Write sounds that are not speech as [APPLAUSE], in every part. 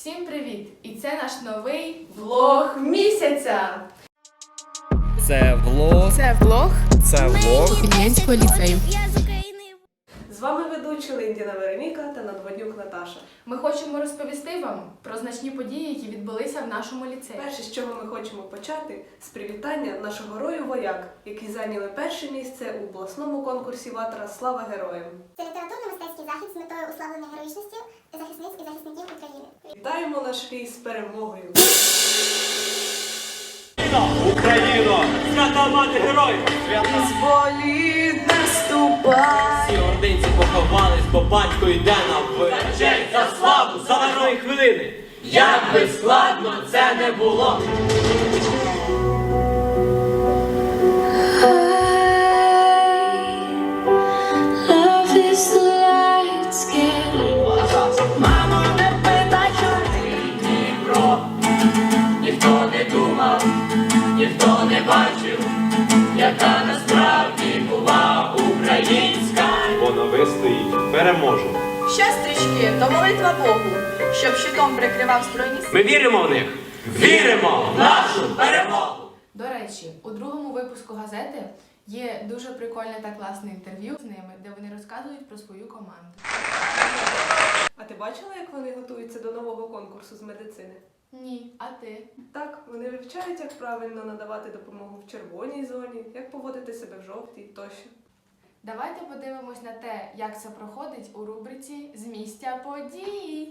Всім привіт! І це наш новий влог місяця. Це влог. Це влог Це влог. Ільянського ліцею. З вами ведучі Линдіна Вероніка та Надводнюк Наташа. Ми хочемо розповісти вам про значні події, які відбулися в нашому ліцеї. Перше, з чого ми хочемо почати, з привітання нашого герою вояк, які зайняли перше місце у обласному конкурсі Ватра Слава героям. Це захід з метою уславлення героїчності захисниць і захисників України. Вітаємо наш рій з перемогою! Україно! Свята мати героїв! Зволіть наступай! Всі ординці поховались, бо батько йде на честь, за славу, за герої хвилини! Як би складно це не було! Молитва Богу, щоб щитом прикривав збройні сили. Ми віримо в них! Віримо в нашу перемогу! До речі, у другому випуску газети є дуже прикольне та класне інтерв'ю з ними, де вони розказують про свою команду. А ти бачила, як вони готуються до нового конкурсу з медицини? Ні, а ти? Так, вони вивчають, як правильно надавати допомогу в червоній зоні, як поводити себе в жовтій тощо. Давайте подивимось на те, як це проходить у рубриці з місця подій.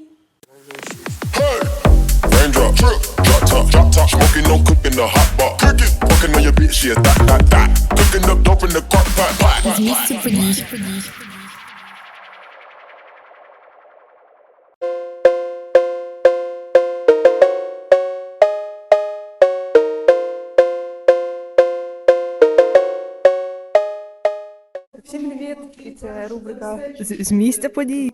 Raindrop, drop top, Всім привіт! І це рубрика з, з місця подій.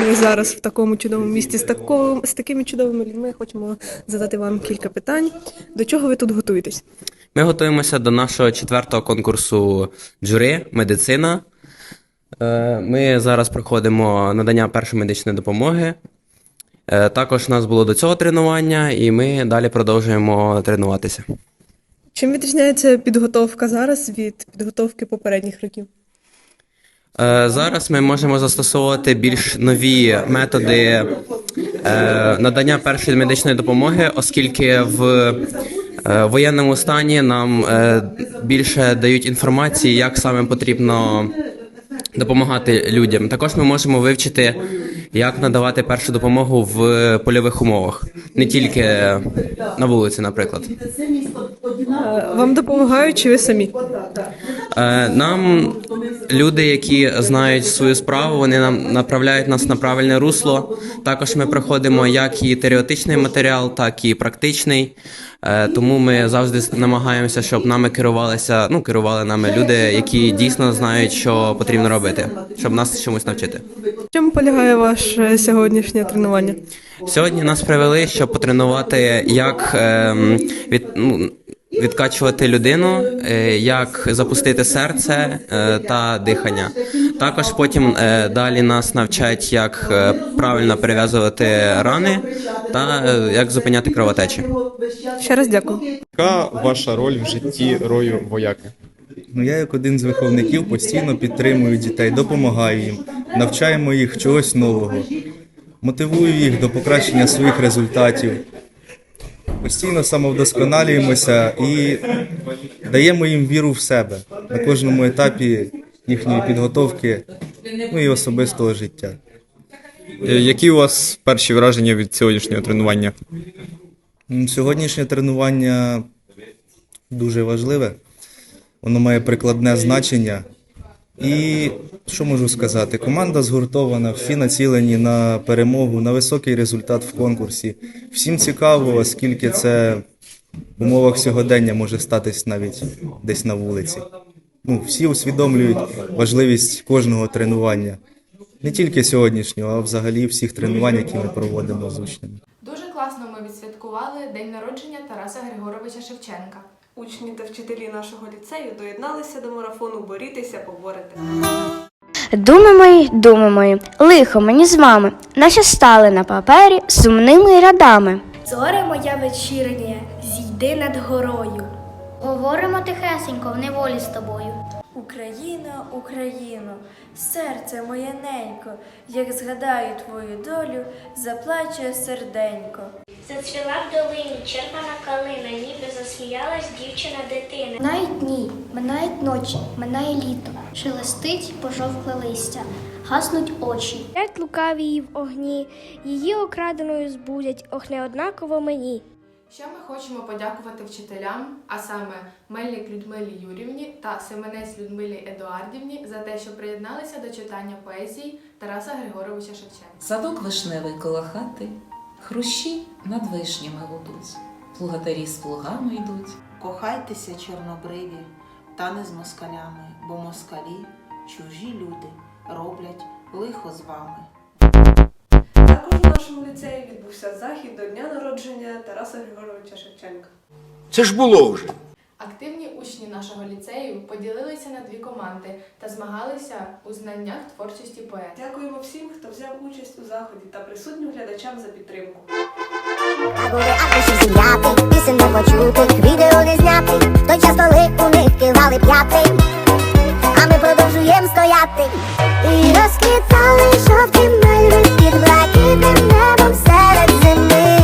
Ми зараз в такому чудовому місті з, тако, з такими чудовими людьми хочемо задати вам кілька питань. До чого ви тут готуєтесь? Ми готуємося до нашого четвертого конкурсу джури медицина. Е, Ми зараз проходимо надання першої медичної допомоги. Е, Також у нас було до цього тренування, і ми далі продовжуємо тренуватися. Чим відрізняється підготовка зараз від підготовки попередніх років? Е, Зараз ми можемо застосовувати більш нові методи е, надання першої медичної допомоги, оскільки в е, воєнному стані нам більше дають інформації, як саме потрібно допомагати людям. Також ми можемо вивчити, як надавати першу допомогу в польових умовах, не тільки на вулиці, наприклад. Вам допомагають чи ви самі? Е, Нам люди, які знають свою справу, вони нам направляють нас на правильне русло. Також ми проходимо як і теоретичний матеріал, так і практичний. Е, Тому ми завжди намагаємося, щоб нами керувалися, ну керували нами люди, які дійсно знають, що потрібно робити, щоб нас чомусь навчити. В чому полягає ваше сьогоднішнє тренування? Сьогодні нас привели, щоб потренувати, як ем, від, ну, відкачувати людину, е, як запустити серце е, та дихання. Також потім е, далі нас навчать, як е, правильно перев'язувати рани та е, як зупиняти кровотечі. Ще раз дякую. Яка ваша роль в житті рою вояки? Ну, я як один з виховників постійно підтримую дітей, допомагаю їм, навчаємо їх чогось нового, мотивую їх до покращення своїх результатів. Постійно самовдосконалюємося і даємо їм віру в себе на кожному етапі їхньої підготовки, ну і особистого життя. Е, Які у вас перші враження від сьогоднішнього тренування? Сьогоднішнє тренування дуже важливе. Воно має прикладне значення. І що можу сказати? Команда згуртована, всі націлені на перемогу, на високий результат в конкурсі. Всім цікаво, оскільки це в умовах сьогодення може статись навіть десь на вулиці. Ну, всі усвідомлюють важливість кожного тренування. Не тільки сьогоднішнього, а взагалі всіх тренувань, які ми проводимо з учнями. Дуже класно ми відсвяткували день народження Тараса Григоровича Шевченка. Учні та вчителі нашого ліцею доєдналися до марафону Борітися, поборете. Думи мої, думи мої, лихо мені з вами, наче стали на папері сумними рядами. Зоре моя вечірня, зійди над горою. Говоримо тихесенько в неволі з тобою. Україна, Україно, серце моє ненько, як згадаю твою долю, заплаче серденько. Зацвіла в долині червона калина, ніби засміялась дівчина дитина. Минають дні, минають ночі, минає літо, шелестить пожовкле листя, гаснуть очі. П'ять лукаві її в огні, її окраденою збудять, ох, неоднаково мені. Ще ми хочемо подякувати вчителям, а саме Мельник Людмилі Юрівні та Семенець Людмилі Едуардівні за те, що приєдналися до читання поезії Тараса Григоровича Шевченка. Садок вишневий коло хати, хрущі над вишнями гудуть, плугатарі з плугами йдуть. Кохайтеся, чорнобриві, та не з москалями, бо москалі, чужі люди, роблять лихо з вами. Нашому ліцеї відбувся захід до дня народження Тараса Григоровича Шевченка. Це ж було вже. Активні учні нашого ліцею поділилися на дві команди та змагалися у знаннях творчості поета. Дякуємо всім, хто взяв участь у заході та присутнім глядачам за підтримку. Аркуші пісень не почути, відео не зняти. В той час, коли у них кивали п'яти, а ми продовжуємо стояти. І розквітали жовті мальви під блакитним небом серед зими,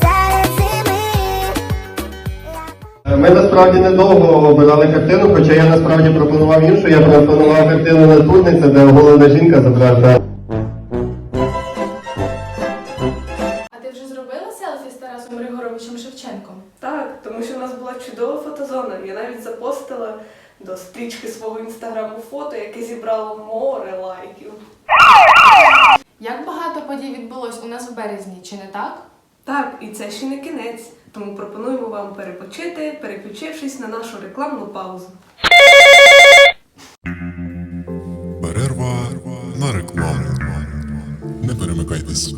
серед зими. Ми насправді недовго обирали картину, хоча я насправді пропонував іншу. Я пропонував картину Натурниця, де оголена жінка зображена. Яке море лайків. Як багато подій відбулось у нас в березні, чи не так? Так, і це ще не кінець. Тому пропонуємо вам перепочити, переключившись на нашу рекламну паузу. Перерва на рекламу. Не перемикайтесь.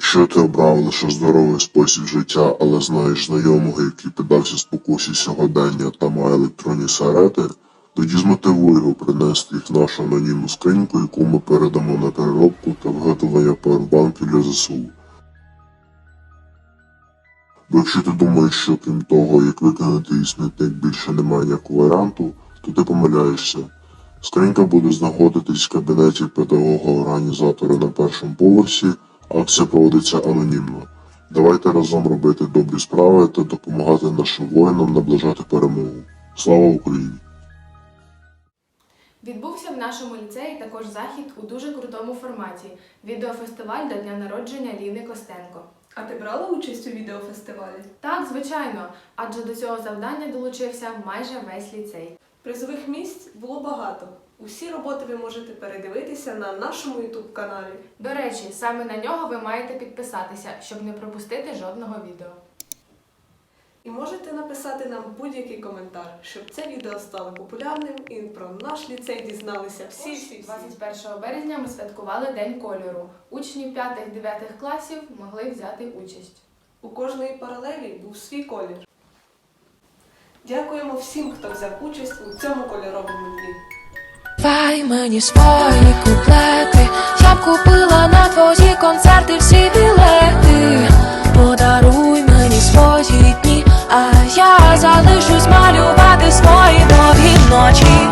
Якщо ти обрав лише здоровий спосіб життя, але знаєш знайомого, який піддався спокусі сьогодення та має електронні сигарети, тоді змотивуй його принести їх в нашу анонімну скриньку, яку ми передамо на переробку та виготовлення павербанків для ЗСУ. Бо якщо ти думаєш, що крім того, як викинути її смітник більше немає ніякого варіанту, то ти помиляєшся. Скринька буде знаходитись в кабінеті педагога-організатора на першому поверсі, акція проводиться анонімно. Давайте разом робити добрі справи та допомагати нашим воїнам наближати перемогу. Слава Україні! Відбувся в нашому ліцеї також захід у дуже крутому форматі відеофестиваль до дня народження Ліни Костенко. А ти брала участь у відеофестивалі? Так, звичайно, адже до цього завдання долучився майже весь ліцей. Призових місць було багато. Усі роботи ви можете передивитися на нашому YouTube каналі. До речі, саме на нього ви маєте підписатися, щоб не пропустити жодного відео. І можете написати нам будь-який коментар, щоб це відео стало популярним і про наш ліцей дізналися всі всі. всі. 21 березня ми святкували День кольору. Учні 5-9 класів могли взяти участь. У кожної паралелі був свій колір. Дякуємо всім, хто взяв участь у цьому кольоровому дні. Давай мені свої куплети, я б купила на твої концерти всі білети. Подаруй мені свої дні, а я залишусь малювати свої довгі ночі.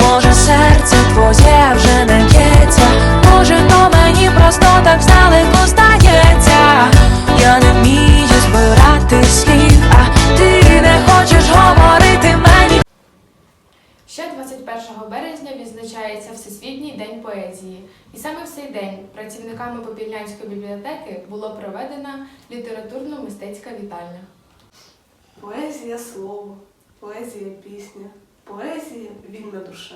Може, серце твоє вже не б'ється, може, то мені просто так здалеку стається. Я не вмію збирати відзначається Всесвітній день поезії. І саме в цей день працівниками Попільнянської бібліотеки було проведена літературно-мистецька вітальня. Поезія слово, поезія пісня, поезія вільна душа.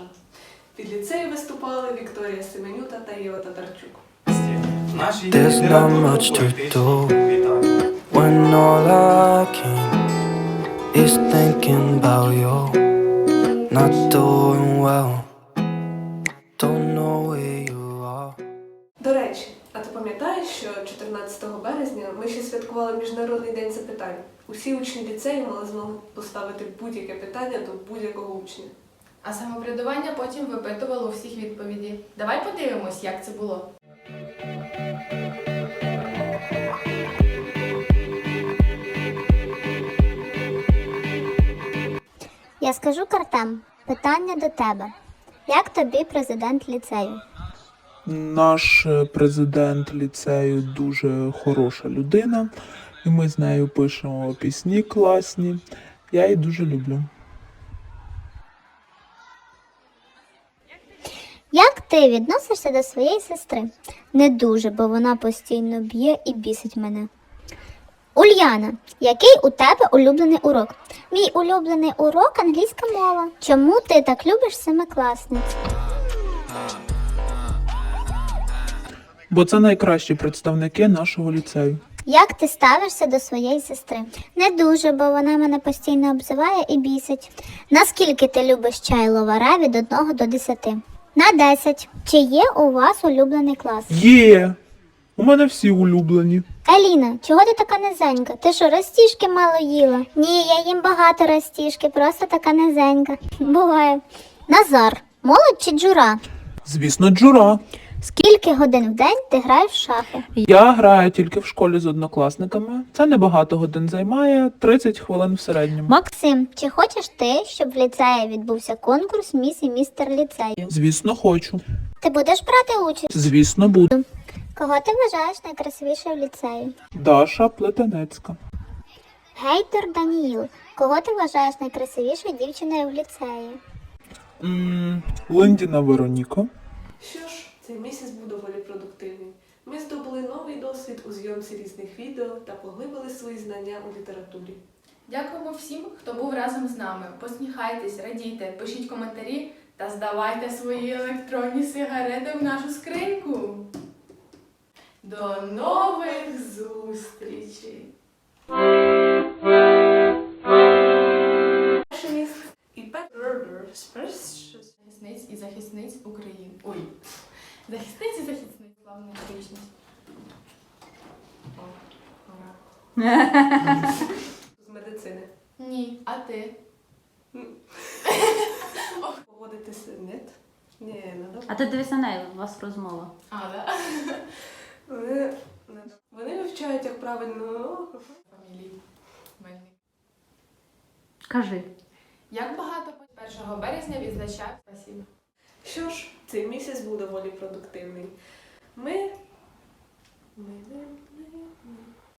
Від ліцею виступали Вікторія Семенюта та Єва Татарчук. There's not much to do when all I can is thinking about you. Not doing well. Запитань. Усі учні ліцею мали змогу поставити будь-яке питання до будь-якого учня. А самоврядування потім випитувало у всіх відповіді. Давай подивимось, як це було. Я скажу картам. Питання до тебе. Як тобі президент ліцею? Наш е, президент ліцею дуже хороша людина, і ми з нею пишемо пісні класні. Я її дуже люблю. Як ти відносишся до своєї сестри? Не дуже, бо вона постійно б'є і бісить мене. Ульяна, який у тебе улюблений урок? Мій улюблений урок англійська мова. Чому ти так любиш семикласниць? Бо це найкращі представники нашого ліцею. Як ти ставишся до своєї сестри? Не дуже, бо вона мене постійно обзиває і бісить. Наскільки ти любиш чай ловара від 1 до 10? На 10. Чи є у вас улюблений клас? Є! У мене всі улюблені. Аліна, чого ти така низенька? Ти що, розтіжки мало їла? Ні, я їм багато розтіжки, просто така низенька. Буває. Назар, молодь чи джура? Звісно, джура. Скільки годин в день ти граєш в шахи? Я граю тільки в школі з однокласниками. Це небагато годин займає, 30 хвилин в середньому. Максим, чи хочеш ти, щоб в ліцеї відбувся конкурс міс і містер ліцею? Звісно, хочу. Ти будеш брати участь? Звісно, буду. Кого ти вважаєш найкрасивішою в ліцеї? Даша Плетенецька. Гейтер Даніїл. Кого ти вважаєш найкрасивішою дівчиною в ліцеї? М, Линдіна Вероніка. Цей місяць був доволі продуктивний. Ми здобули новий досвід у зйомці різних відео та поглибили свої знання у літературі. Дякуємо всім, хто був разом з нами. Посміхайтесь, радійте, пишіть коментарі та здавайте свої електронні сигарети в нашу скриньку. До нових зустрічей! Захисниць і захисниць. Славна історичність. З медицини. Ні, а ти? [LAUGHS] Поводитися нет? Ні, не добре. А ти дивись на неї, у вас розмова. А, да. Вони, вони вивчають, як правильно. Фамілії. Мельник. Кажи. Як багато 1 березня відзначав Спасибо. Що ж, цей місяць був доволі продуктивний. Ми. Ми, ми, ми, ми.